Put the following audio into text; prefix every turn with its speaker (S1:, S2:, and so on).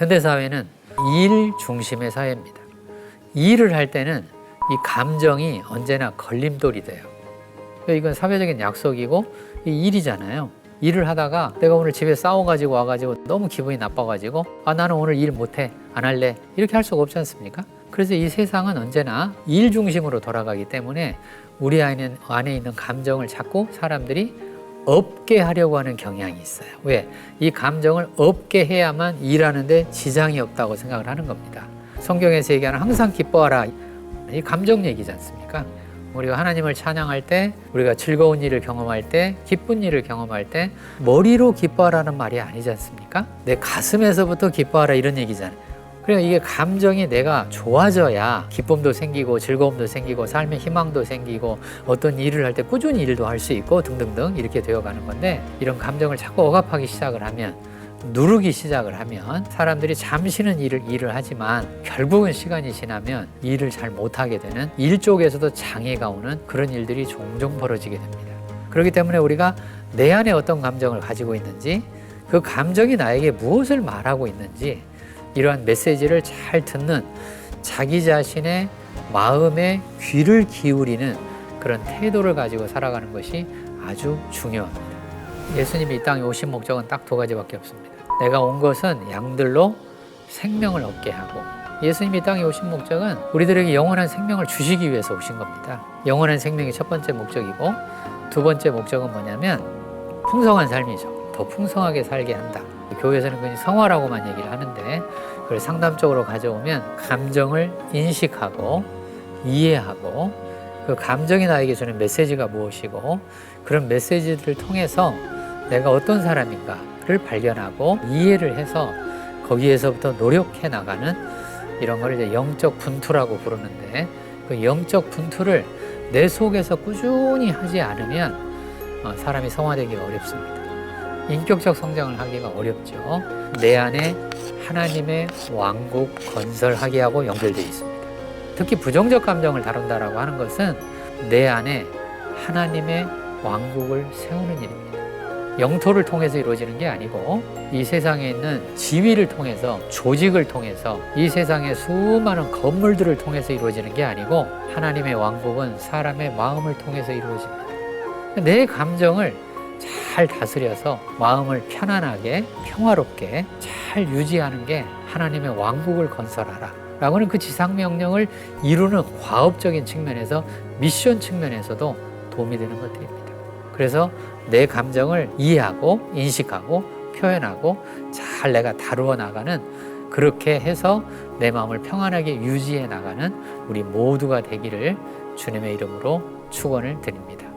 S1: 현대 사회는 일 중심의 사회입니다. 일을 할 때는 이 감정이 언제나 걸림돌이 돼요. 그러니까 이건 사회적인 약속이고 이 일이잖아요. 일을 하다가 내가 오늘 집에 싸워가지고 와가지고 너무 기분이 나빠가지고 아 나는 오늘 일 못해 안 할래 이렇게 할 수가 없지 않습니까? 그래서 이 세상은 언제나 일 중심으로 돌아가기 때문에 우리 안에 있는 감정을 자꾸 사람들이 없게 하려고 하는 경향이 있어요. 왜? 이 감정을 없게 해야만 일하는데 지장이 없다고 생각을 하는 겁니다. 성경에서 얘기하는 항상 기뻐하라. 이 감정 얘기지 않습니까? 우리가 하나님을 찬양할 때, 우리가 즐거운 일을 경험할 때, 기쁜 일을 경험할 때, 머리로 기뻐하라는 말이 아니지 않습니까? 내 가슴에서부터 기뻐하라 이런 얘기잖아요. 그러니까 이게 감정이 내가 좋아져야 기쁨도 생기고 즐거움도 생기고 삶의 희망도 생기고 어떤 일을 할 때 꾸준히 일도 할 수 있고 등등등 이렇게 되어가는 건데 이런 감정을 자꾸 억압하기 시작을 하면 누르기 시작을 하면 사람들이 잠시는 일을 일을 하지만 결국은 시간이 지나면 일을 잘 못하게 되는 일 쪽에서도 장애가 오는 그런 일들이 종종 벌어지게 됩니다. 그렇기 때문에 우리가 내 안에 어떤 감정을 가지고 있는지 그 감정이 나에게 무엇을 말하고 있는지 이러한 메시지를 잘 듣는 자기 자신의 마음에 귀를 기울이는 그런 태도를 가지고 살아가는 것이 아주 중요합니다. 예수님이 이 땅에 오신 목적은 딱 두 가지밖에 없습니다. 내가 온 것은 양들로 생명을 얻게 하고 예수님이 이 땅에 오신 목적은 우리들에게 영원한 생명을 주시기 위해서 오신 겁니다. 영원한 생명이 첫 번째 목적이고 두 번째 목적은 뭐냐면 풍성한 삶이죠. 더 풍성하게 살게 한다. 교회에서는 그냥 성화라고만 얘기를 하는데 그걸 상담적으로 가져오면 감정을 인식하고 이해하고 그 감정이 나에게 주는 메시지가 무엇이고 그런 메시지들을 통해서 내가 어떤 사람인가를 발견하고 이해를 해서 거기에서부터 노력해 나가는 이런 걸 이제 영적 분투라고 부르는데 그 영적 분투를 내 속에서 꾸준히 하지 않으면 어, 사람이 성화되기가 어렵습니다. 인격적 성장을 하기가 어렵죠. 내 안에 하나님의 왕국 건설하게 하고 연결되어 있습니다. 특히 부정적 감정을 다룬다라고 하는 것은 내 안에 하나님의 왕국을 세우는 일입니다. 영토를 통해서 이루어지는 게 아니고 이 세상에 있는 지위를 통해서 조직을 통해서 이 세상의 수많은 건물들을 통해서 이루어지는 게 아니고 하나님의 왕국은 사람의 마음을 통해서 이루어집니다. 내 감정을 잘 다스려서 마음을 편안하게 평화롭게 잘 유지하는 게 하나님의 왕국을 건설하라. 라고는 그 지상 명령을 이루는 과업적인 측면에서 미션 측면에서도 도움이 되는 것들입니다. 그래서 내 감정을 이해하고 인식하고 표현하고 잘 내가 다루어 나가는 그렇게 해서 내 마음을 평안하게 유지해 나가는 우리 모두가 되기를 주님의 이름으로 축원을 드립니다.